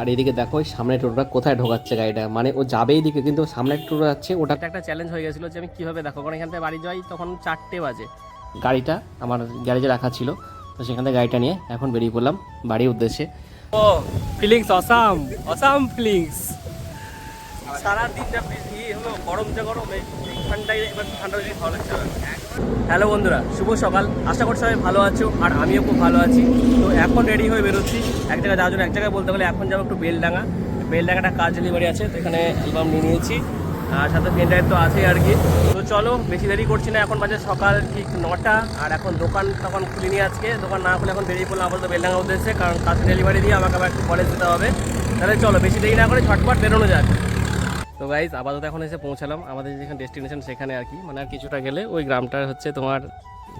আর এদিকে দেখো সামনে টোটোটা কোথায় ঢোকাচ্ছে গাড়িটা? মানে ও যাবে এইদিকে কিন্তু সামনে টোটো যাচ্ছে ওটা একটা চ্যালেঞ্জ হয়ে গেছিল যে আমি কীভাবে দেখো কারণ এখান থেকে বাড়ি যাই তখন চারটে বাজে। গাড়িটা আমার গ্যারেজে রাখা ছিল তো সেখান থেকে গাড়িটা নিয়ে এখন বেরিয়ে পড়লাম বাড়ির উদ্দেশ্যে। ও ফিলিংস অসাম অসাম ফিলিংস সারা দিনটা বেশি হলো, গরম ঠান্ডায় এবার ঠান্ডা হ্যালো বন্ধুরা, শুভ সকাল। আশা করছি সবাই ভালো আছো, আর আমিও খুব ভালো আছি। তো এখন রেডি হয়ে বেরোচ্ছি। এক জায়গায় যাওয়ার জন্য এক জায়গায় বলতে গেলে এখন যাব একটু বেলডাঙ্গা। বেলডাঙ্গাটা কাজ ডেলিভারি আছে, তো এখানে অ্যালবাম নিয়ে নিয়েছি। আর সাথে পেন ড্রাইভ তো আছেই আর কি। তো চলো, বেশি দেরি করছি না, এখন বাজে সকাল ঠিক নটা। আর এখন দোকান তখন খুলিনি আজকে, দোকান না খুলে এখন বেরিয়ে পড়লাম আপাতত বেলডাঙ্গা উদ্দেশ্যে, কারণ কাজ ডেলিভারি দিয়ে আমাকে আবার একটু কলেজ যেতে হবে। তাহলে চলো, বেশি দেরি না করে ঝটপট বেরোনো যাক। তো গাইজ আপাতত এখন এসে পৌঁছালাম। আমাদের যেখানে ডেস্টিনেশন সেখানে আর কি। মানে আর কিছুটা গেলে ওই গ্রামটা হচ্ছে তোমার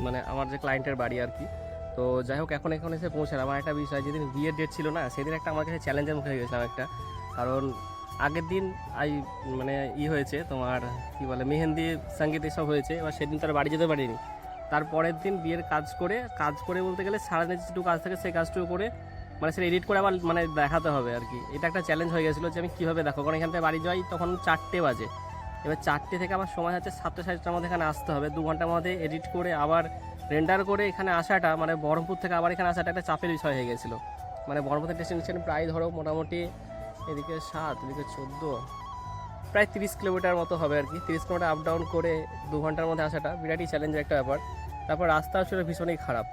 মানে আমার যে ক্লায়েন্টের বাড়ি আর কি। তো যাই হোক, এখন এখন এসে পৌঁছালাম। আমার একটা বিষয়, যেদিন বিয়ের ডেট ছিল না, সেদিন একটা আমার কাছে চ্যালেঞ্জের মুখে গেছিলাম একটা। কারণ আগের দিন আই মানে ই হয়েছে তোমার, কি বলে, মেহেন্দি, সংগীত এসব হয়েছে। এবার সেদিন তার বাড়ি যেতে পারিনি। তারপরের দিন বিয়ের কাজ করে কাজ করে বলতে গেলে সারাদিন যেটুকু কাজ থাকে, সেই কাজটুকু করে মানে সেটা এডিট করে আবার মানে দেখাতে হবে আর কি। এটা একটা চ্যালেঞ্জ হয়ে গেছিল যে আমি কীভাবে দেখো? কারণ এখান থেকে বাড়ি যাই তখন চারটে বাজে। এবার চারটে থেকে আমার সময় হচ্ছে সাতটা সাতটার মধ্যে এখানে আসতে হবে। দু ঘণ্টার মধ্যে এডিট করে আবার রেন্ডার করে এখানে আসাটা মানে বহরমপুর থেকে আবার এখানে আসাটা একটা চাপের বিষয় হয়ে গেছিল। মানে বহরমপুর ডেস্টিনেশন প্রায় ধরো মোটামুটি এদিকে সাত, এদিকে চোদ্দ, প্রায় তিরিশ কিলোমিটার মতো হবে আর কি। তিরিশ কিলোমিটার আপ ডাউন করে দু ঘণ্টার মধ্যে আসাটা বিরাটই চ্যালেঞ্জের একটা ব্যাপার। তারপর রাস্তা আসলে ভীষণই খারাপ।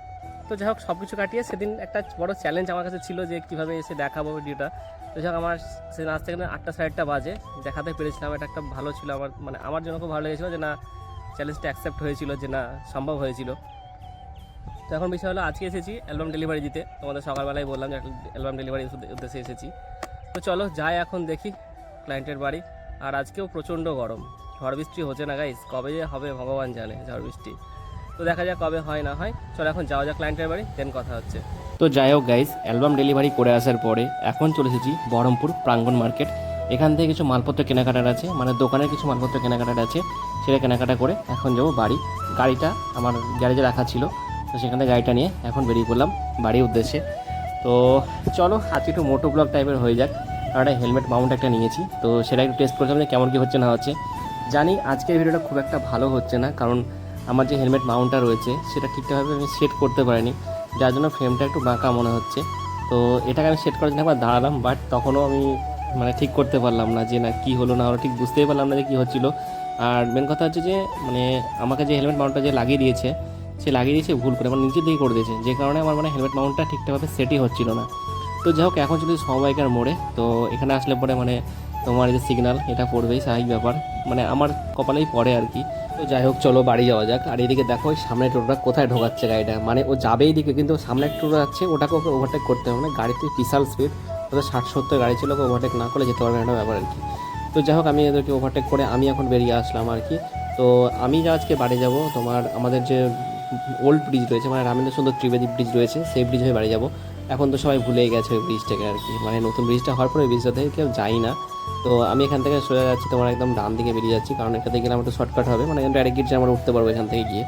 তো যাই হোক সব কিছু কাটিয়ে সেদিন একটা বড় চ্যালেঞ্জ আমার কাছে ছিল যে কীভাবে এসে দেখাবো ভিডিওটা। তো যাই হোক, আমার সেদিন আসতে গেলে আটটা সাড়ে বাজে, দেখাতে পেরেছিলাম, এটা একটা ভালো ছিল আমার মানে আমার জন্য খুব ভালো লেগেছিলো যে না চ্যালেঞ্জটা অ্যাকসেপ্ট হয়েছিল, যে না সম্ভব হয়েছিল। তো এখন বিষয় হলো, আজকে এসেছি অ্যালবাম ডেলিভারি দিতে। তোমাদের সকালবেলায় বললাম যে অ্যালবাম ডেলিভারি উদ্দেশ্যে এসেছি। তো চলো, যাই এখন দেখি ক্লায়েন্টের বাড়ি। আর আজকেও প্রচণ্ড গরম। ঝড় বৃষ্টি হচ্ছে না গাইস কবে যে হবে ভগবান জানে ঝড় বৃষ্টি। তো দেখা যাক কবে হয়, না হয়। চলো এখন যাওয়া যাক ক্লায়েন্টের বাড়ি দেন কথা হচ্ছে। তো যাই হোক গাইজ অ্যালবাম ডেলিভারি করে আসার পরে এখন চলে এসেছি বহরমপুর প্রাঙ্গণ মার্কেট এখান থেকে কিছু মালপত্র কেনাকাটার আছে মানে দোকানের কিছু মালপত্র কেনাকাটার আছে, সেটা কেনাকাটা করে এখন যাব বাড়ি। গাড়িটা আমার গ্যারেজে রাখা ছিল, তো সেখান গাড়িটা নিয়ে এখন বেরিয়ে পড়লাম বাড়ির উদ্দেশ্যে। তো চলো, আজকে একটু মোটো ব্লগ টাইপের হয়ে যাক। কারণ একটা হেলমেট মাউন্ট একটা নিয়েছি, তো সেটা একটু টেস্ট করছিলাম যে কেমন কী হচ্ছে না হচ্ছে। জানি আজকের ভিডিওটা খুব একটা ভালো হচ্ছে না, কারণ আমার যে হেলমেট মাউন্টটা রয়েছে, সেটা ঠিকঠাকভাবে আমি সেট করতে পারিনি, যার জন্য ফ্রেমটা একটু বাঁকা মনে হচ্ছে। তো এটাকে আমি সেট করার জন্য একবার দাঁড়ালাম বাট তখনও আমি মানে ঠিক করতে পারলাম না যে না কী হলো, না হলো, ঠিক বুঝতেই পারলাম না যে কী হচ্ছিল। আর মেন কথা হচ্ছে যে মানে আমাকে যে হেলমেট মাউন্টটা যে লাগিয়ে দিয়েছে, সে লাগিয়ে দিয়েছে ভুল করে আমার নিচে দিকে করে দিয়েছে, যে কারণে আমার মানে হেলমেট মাউন্টটা ঠিকঠাকভাবে সেটই হচ্ছিল না। তো যাই হোক, এখন চলে সমবাইকার মোড়ে, তো এখানে আসলে পরে মানে তোমার যে সিগনাল এটা পড়বেই, স্বাভাবিক ব্যাপার। মানে আমার কপালেই পড়ে আর কি। তো যাই হোক, চলো বাড়ি যাওয়া যাক। আর এদিকে দেখো সামনে টোটোটা কোথায় ঢোকাচ্ছে গাড়িটা? মানে ও যাবে এইদিকে কিন্তু সামনে টোটো যাচ্ছে, ওটাকে ওকে ওভারটেক করতে হবে না। গাড়িতে বিশাল স্পিড ওদের ষাট সত্তর গাড়ি ছিল, ওকে ওভারটেক না করে যেতে পারবে না একটা ব্যাপার আর কি। তো যাই হোক, আমি এদেরকে ওভারটেক করে আমি এখন বেরিয়ে আসলাম আর কি। তো আমি যা আজকে বাড়ি যাব, তোমার আমাদের যে ওল্ড ব্রিজ রয়েছে মানে রামেন্দ্র সুন্দর ত্রিবেদী ব্রিজ রয়েছে, সেই ব্রিজ হয়ে বাড়ি যাব। এখন তো সবাই ভুলে গেছে ওই ব্রিজটাকে আর কি। মানে নতুন ব্রিজটা হওয়ার পরে ওই ব্রিজটা থেকে কেউ যাই না। তো আমি এখান থেকে সরে যাচ্ছি, তোমার একদম ডান দিকে বেরিয়ে যাচ্ছি, কারণ এখান থেকে গেলে আমার একটু শর্টকাট হবে। মানে ডাইরেক্ট গিয়ে আমরা উঠতে পারব এখান থেকে গিয়ে।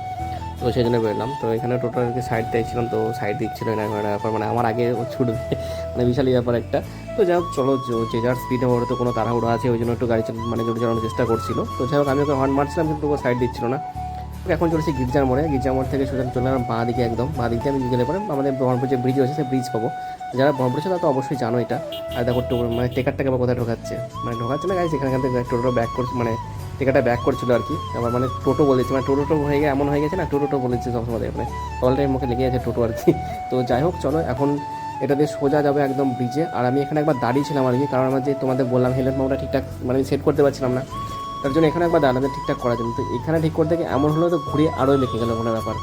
তো সেই জন্য বেরোলাম। তো এখানে টোটাল আর কি সাইড দেখছিলাম, তো সাইড দিচ্ছিল না একটা ব্যাপার মানে আমার আগে ছুটবে। মানে বিশালই ব্যাপার একটা। তো যাই হোক, চলো, যে- যার স্পিডে ওর তো কোনো তাড়াহুড়ো আছে, ওই জন্য একটু গাড়ি মানে জোরে চালানোর চেষ্টা করছিল। তো যাই হোক, আমি ওকে হর্ন মারছিলাম, কিন্তু ও সাইড দিচ্ছিল না। এখন চলেছি গির্জার মোড়ে। গির্জার মোড় থেকে সোজা চলে গেলাম বাঁ দিকে একদম। বাঁ দিকে আমি গেলে পরে আমাদের ব্রহ্মপুর যে ব্রিজ রয়েছে, সেই ব্রিজ পাবো। যারা ব্রহ্মপুর তারা তো অবশ্যই জানো এটা। আর দেখো মানে টেকারটাকে আবার কোথায় ঢোকাচ্ছে? মানে ঢোকাচ্ছে না গাইছে এখান থেকে টোটোটা ব্যাক করছে মানে টেকারটা ব্যাক করছিল আর কি। আবার মানে টোটো বলেছে মানে টোটো হয়ে গিয়ে এমন হয়ে গেছে না টোটো বলেছে সবসময় মানে অল টাইম মুখে লেগে আছে টোটো আর কি। তো যাই হোক, চলো এখন এটা দিয়ে সোজা যাবে একদম ব্রিজে আর আমি এখানে একবার দাঁড়িয়েছিলাম আর কি, কারণ আমার যে তোমাদের বললাম হেলমেট মাউন্টটা ঠিকঠাক মানে সেট করতে পারছিলাম না। তার জন্য এখানে একবার দাঁড়াতে ঠিকঠাক করার জন্য তো এখানে ঠিক করতে গিয়ে এমন হলো তো ঘুরে আরও বেঁকে গেলো কোনো ব্যাপার।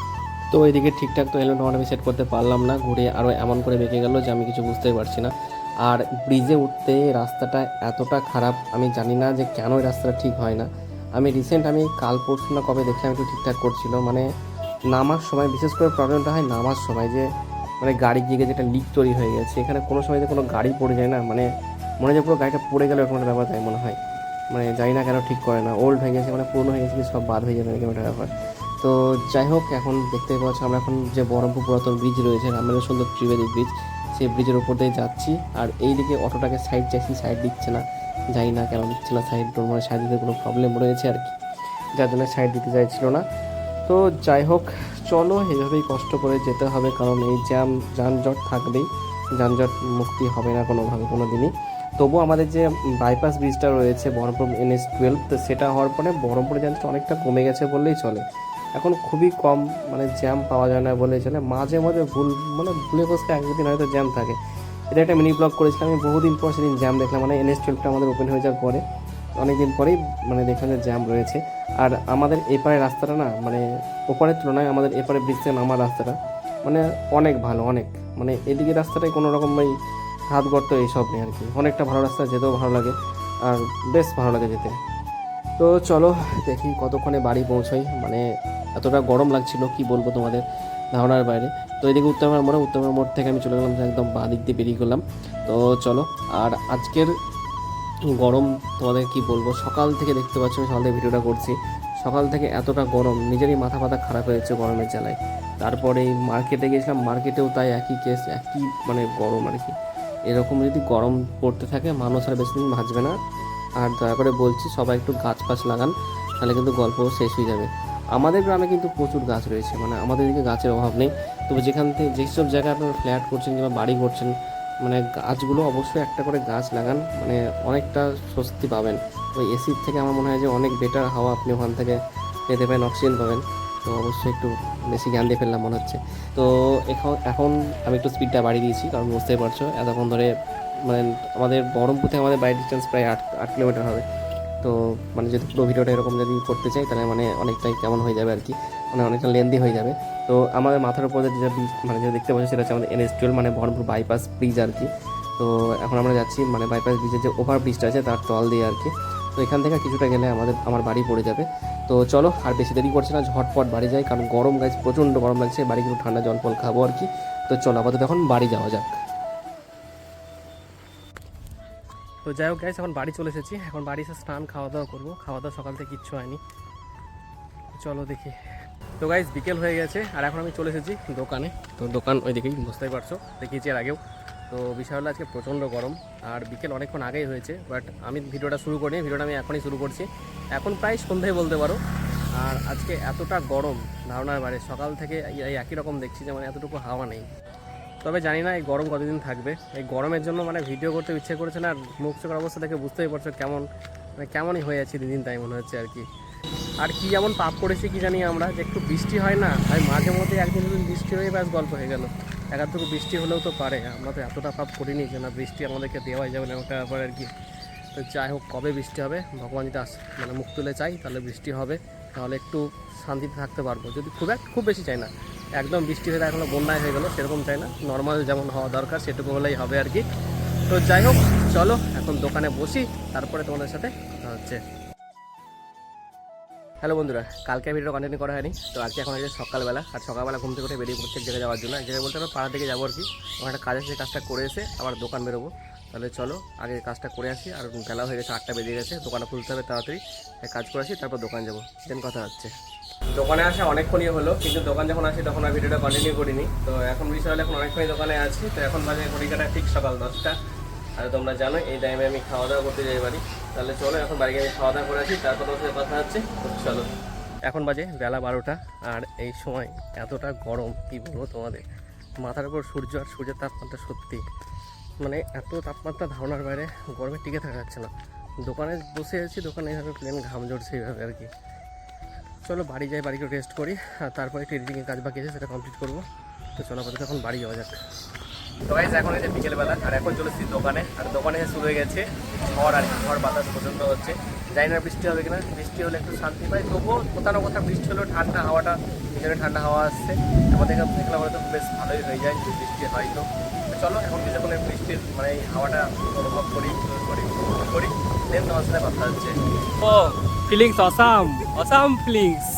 তো এদিকে ঠিকঠাক তো হেলমেট আমি সেট করতে পারলাম না। ঘুরে আরও এমন করে বেঁকে গেলো যে আমি কিছু বুঝতেই পারছি না। আর ব্রিজে উঠতে রাস্তাটা এতটা খারাপ, আমি জানি না যে কেন রাস্তাটা ঠিক হয় না। আমি রিসেন্ট আমি কাল পরশু না কবে দেখলাম একটু ঠিকঠাক করছিল। মানে নামার সময়, বিশেষ করে প্রবলেমটা হয় নামার সময় যে মানে গাড়ি গিয়ে যেটা লিক তৈরি হয়ে গেছে। এখানে কোনো সময় যে কোনো গাড়ি পড়ে যায় না। মানে মনে যে পুরো গাড়িটা পড়ে গেলে এরকম একটা ব্যাপার তাই মনে হয়। মানে জানি না কেন ঠিক করে না। ওল্ড হয়ে গেছে মানে পুরনো হয়ে গেছে সব বাদ হয়ে যাবে এরকম একটা ব্যাপার। তো যাই হোক, এখন দেখতে পাচ্ছ আমরা এখন যে বহরমপুর পুরাতন ব্রিজ রয়েছে রামেন্দ্র সুন্দর ত্রিবেদী ব্রিজ সেই ব্রিজের উপর দিয়ে যাচ্ছি। আর এইদিকে অটোটাকে সাইড চাইছি সাইড দিচ্ছে না। যাই না কেন দিচ্ছে না সাইড মানে সাইড দিতে কোনো প্রবলেম রয়েছে আর কি। যার জন্য সাইড দিতে চাইছিল না। তো যাই হোক, চলো এইভাবেই কষ্ট করে যেতে হবে, কারণ এই জ্যাম যানজট থাকবেই। যানজট মুক্তি হবে না কোনোভাবে কোনো দিনই তবু আমাদের যে বাইপাস ব্রিজটা রয়েছে বহরমপুর এনএস টুয়েলভ তো সেটা হওয়ার পরে বহরমপুরে যানজট অনেকটা কমে গেছে বললেই চলে। এখন খুবই কম মানে জ্যাম পাওয়া যায় না বললেই চলে। মাঝে মাঝে ভুল মানে ভুলে বসতে একদিন হয়তো জ্যাম থাকে। এটা একটা মিনি ব্লগ করেছিলাম, আমি বহুদিন পর সেদিন জ্যাম দেখলাম মানে এনএস টুয়েলভটা আমাদের ওপেন হয়ে যাওয়ার পরে। অনেকদিন পরেই মানে দেখলাম যে জ্যাম রয়েছে। আর আমাদের এপারে রাস্তাটা না মানে ওপারের তুলনায় আমাদের এপারে ব্রিজ থেকে নামার রাস্তাটা মানে অনেক ভালো, অনেক। মানে এদিকে রাস্তাটায় কোনো রকম ওই হাত গর্ত এইসব নেই আর কি। অনেকটা ভালো রাস্তা, যেতেও ভালো লাগে, আর বেশ ভালো লাগে যেতে। তো চলো, দেখি কতক্ষণে বাড়ি পৌঁছাই। মানে এতটা গরম লাগছিল, কি বলব তোমাদের ধারণার বাইরে। তো এদিকে উত্তরমার মোড়ে উত্তরমার মোড় থেকে আমি চলে গেলাম একদম বাঁ দিক দিয়ে বেরিয়ে গেলাম। তো চলো, আর আজকের গরম তোমাদের কি বলব? সকাল থেকে দেখতে পাচ্ছ আমি সকাল থেকে ভিডিওটা করছি। সকাল থেকে এতটা গরম, নিজেরই মাথা ফাথা খারাপ হয়েছে গরমের জ্বালায়। তারপরে মার্কেটে গেছিলাম মার্কেটেও তাই একই কেস একই মানে গরম আর কি। এরকম যদি গরম পড়তে থাকে, মানুষ আর বেশি দিন বাঁচবে না। আর দয়া করে বলছি, সবাই একটু গাছ ফাছ লাগান, তাহলে কিন্তু গল্প শেষ হয়ে যাবে। আমাদের গ্রামে কিন্তু প্রচুর গাছ রয়েছে মানে আমাদের দিকে গাছের অভাব নেই। তবে যেখান থেকে যেসব জায়গায় আপনারা ফ্ল্যাট করছেন কিংবা বাড়ি করছেন মানে গাছগুলো অবশ্যই একটা করে গাছ লাগান মানে অনেকটা স্বস্তি পাবেন। ওই এসির থেকে আমার মনে হয় যে অনেক বেটার হাওয়া আপনি ওখান থেকে পেতে পারেন অক্সিজেন পাবেন। তো অবশ্যই একটু বেশি জ্ঞান দিয়ে ফেললাম মনে হচ্ছে। তো এখন এখন আমি একটু স্পিডটা বাড়িয়ে দিয়েছি, কারণ বুঝতেই পারছ, এতক্ষণ ধরে মানে আমাদের বহরমপুর থেকে আমাদের বাড়ির ডিস্টেন্স প্রায় আট আট কিলোমিটার হবে। তো মানে যদি পুরো ভিডিওটা এরকম যদি করতে চাই, তাহলে মানে অনেকটাই কেমন হয়ে যাবে আর কি মানে অনেকটা লেন্দি হয়ে যাবে। তো আমাদের মাথার উপর যেটা মানে যেটা দেখতে পাচ্ছি, সেটা হচ্ছে আমাদের এনএস টুয়েলভ মানে বহরমপুর বাইপাস ব্রিজ আর কি তো এখন আমরা যাচ্ছি মানে বাইপাস ব্রিজের যে ওভার ব্রিজটা আছে, তার তল দিয়ে আর কি তো এখান থেকে কিছুটা গেলে আমাদের আমার বাড়ি পড়ে যাবে। তো চলো, আর বেশি দেরি করছে না, ঝটপট বাড়ি যাই, কারণ গরম গাছ প্রচণ্ড গরম লাগছে বাড়ি কিন্তু ঠান্ডা জল ফল খাব আর কি। তো চলো, আপাতত এখন বাড়ি যাওয়া যাক। তো যাই হোক গাইস এখন বাড়ি চলে এসেছি। এখন বাড়ি এসে স্নান খাওয়া দাওয়া করব। খাওয়া দাওয়া সকাল থেকে কিচ্ছু হয়নি। চলো দেখি। তো গাইস বিকেল হয়ে গেছে, আর এখন আমি চলে এসেছি দোকানে। তো দোকান ওইদিকেই, বুঝতেই পারছ। দেখিয়েছি এর আগেও। তো বিষয় হলো আজকে প্রচণ্ড গরম, আর বিকেল অনেকক্ষণ আগেই হয়েছে বাট আমি ভিডিওটা শুরু করিনি, ভিডিওটা আমি এখনই শুরু করছি। এখন প্রায় সন্ধ্যায় বলতে পারো। আর আজকে এতটা গরম, ধারণার বাইরে, সকাল থেকে এই- একই রকম দেখছি যে মানে এতটুকু হাওয়া নেই। তবে জানি না এই গরম কতদিন থাকবে। এই গরমের জন্য মানে ভিডিও করতে ইচ্ছে করেছে না, আর মুখ চোখের অবস্থা দেখে বুঝতেই পারছ কেমন মানে কেমনই হয়ে যাচ্ছে দিন দিন তাই মনে হচ্ছে আর কি। আর কি যেমন পাপ করেছি কি জানি আমরা, যে একটু বৃষ্টি হয় না আর মাঝে মধ্যে একদিন দুদিন বৃষ্টি হয়ে ব্যাস গল্প হয়ে গেল। একাধটুকু বৃষ্টি হলেও তো পারে। আমরা তো এতটা পাপ করিনি যে না বৃষ্টি আমাদেরকে দেওয়াই যাবে না একটা ব্যাপার আর কি। তো যাই হোক, কবে বৃষ্টি হবে? ভগবান যদি আস মানে মুখ তুলে চাই, তাহলে বৃষ্টি হবে। তাহলে একটু শান্তিতে থাকতে পারব। যদি খুব এক, খুব বেশি চাই না। একদম বৃষ্টি হয়ে এখনও বন্যায় হয়ে গেলো, সেরকম চাই না। নর্মাল যেমন হওয়া দরকার, সেটুকু হলেই হবে আর কি। তো যাই হোক, চলো, এখন দোকানে বসি, তারপরে তোমাদের সাথে হচ্ছে। হ্যালো বন্ধুরা, কালকে ভিডিও কন্টিনিউ করা হয়নি, তো আজকে এখন হচ্ছে সকালবেলা, আর সকালবেলা ঘুম থেকে উঠে বেরিয়ে প্রত্যেক জায়গায় যাওয়ার জন্য। এক জায়গায় বলতে আমরা পাড়া থেকে যাব আর কি। আমার একটা কাজ আছে কাজটা করে এসে আবার দোকান বেরোবো। তাহলে চলো, আগে কাজটা করে আসি, আর বেলা হয়ে গেছে আটটা বেরিয়ে গেছে, দোকানটা খুলতে হবে তাড়াতাড়ি। কাজ করে আসি, তারপর দোকান যাব। দেন কথা হচ্ছে। দোকানে আসা অনেকক্ষণই হলো, কিন্তু দোকান যখন আসি তখন আর ভিডিওটা কন্টিনিউ করিনি। তো এখন বিষয় হলো এখন অনেকক্ষণই দোকানে আছি, তো এখন বাজে ঘড়িকাটা ঠিক সকাল দশটা। আর তোমরা জানো, এই টাইমে আমি খাওয়া দাওয়া করতে যাই বাড়ি। তাহলে চলো, এখন বাড়ি আমি খাওয়া দাওয়া করে তারপর ওর সাথে কথা হচ্ছে। চলো। এখন বাজে বেলা বারোটা, আর এই সময় এতটা গরম, কি বলব তোমাদের? মাথার উপর সূর্য আর সূর্যের তাপমাত্রা সত্যি মানে এত তাপমাত্রা ধারণার বাইরে গরমে টিকে থাকা যাচ্ছে না। দোকানে বসে আছি, দোকানে এইভাবে প্লেন ঘাম ঝরছে এইভাবে আর কি। চলো, বাড়ি যাই বাড়িকে রেস্ট করি, আর তারপরে একটু এডিটিংয়ের কাজ বাকি আছে, সেটা কমপ্লিট করব। তো চলো, আপাতত এখন বাড়ি যাওয়া যাক। তো গাইজ এখন এই যে বিকেলবেলা আর এখন চলে এসেছি দোকানে। আর দোকানে এসে শুরু হয়ে গেছে ঝড় আর ঝড় বাতাস পর্যন্ত হচ্ছে। জানি না বৃষ্টি হবে কিনা বৃষ্টি হলে একটু শান্তি পাই তবুও কোথাও না কোথাও বৃষ্টি হলেও ঠান্ডা হাওয়াটা ভিতরে ঠান্ডা হাওয়া আসছে। আমাদের এখানে দেখলাম হয়তো বেশ ভালোই হয়ে যায় বৃষ্টি হয় তো। তো চলো এখন এই বৃষ্টির মানে এই হাওয়াটা অনুভব করি করি করি দেন তোমার সাথে কথা হচ্ছে। ও ফিলিংস অসাম অসাম ফিলিংস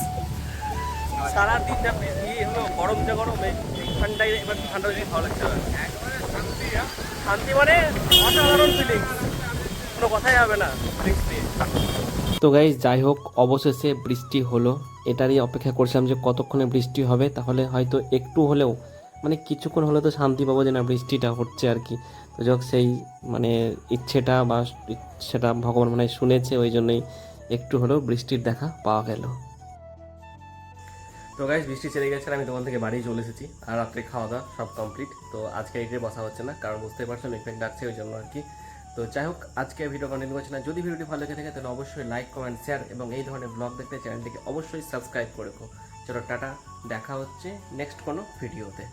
সারা দিন বৃষ্টি হলো গরম যা গরম এবার ঠান্ডা ভালো লাগছে শান্তি মানে অসাধারণ কোনো কথাই হবে না। তো গাইজ যাই হোক, অবশেষে বৃষ্টি হলো। এটারই অপেক্ষা করছিলাম যে কতক্ষণে বৃষ্টি হবে। তাহলে হয়তো একটু হলেও মানে কিছুক্ষণ হলে তো শান্তি পাবো যে না, বৃষ্টিটা হচ্ছে আর কি। তো যাক সেই মানে ইচ্ছেটা বা ইচ্ছেটা ভগবান মানে শুনেছে, ওই জন্যই একটু হলেও বৃষ্টির দেখা পাওয়া গেল। তো গাইস বৃষ্টি চলে গেছে আমি দোকান থেকে বাড়ি চলে এসেছি। আর রাত্রে খাওয়া দাওয়া সব কমপ্লিট তো আজকে এখানে বসা হচ্ছে না, কারণ বুঝতে পারছ মেঘমেঘ ডাকছে, ওই জন্য আর কি। তো যাই হোক, আজকে ভিডিও কন্টিনিউ করছি না। যদি ভিডিওটি ভালো লেগে থাকে, তাহলে অবশ্যই লাইক কমেন্ট শেয়ার এবং এই ধরনের ব্লগ দেখতে চ্যানেলটিকে অবশ্যই সাবস্ক্রাইব করে রাখো। চলো, টাটা। দেখা হচ্ছে নেক্সট কোনো ভিডিওতে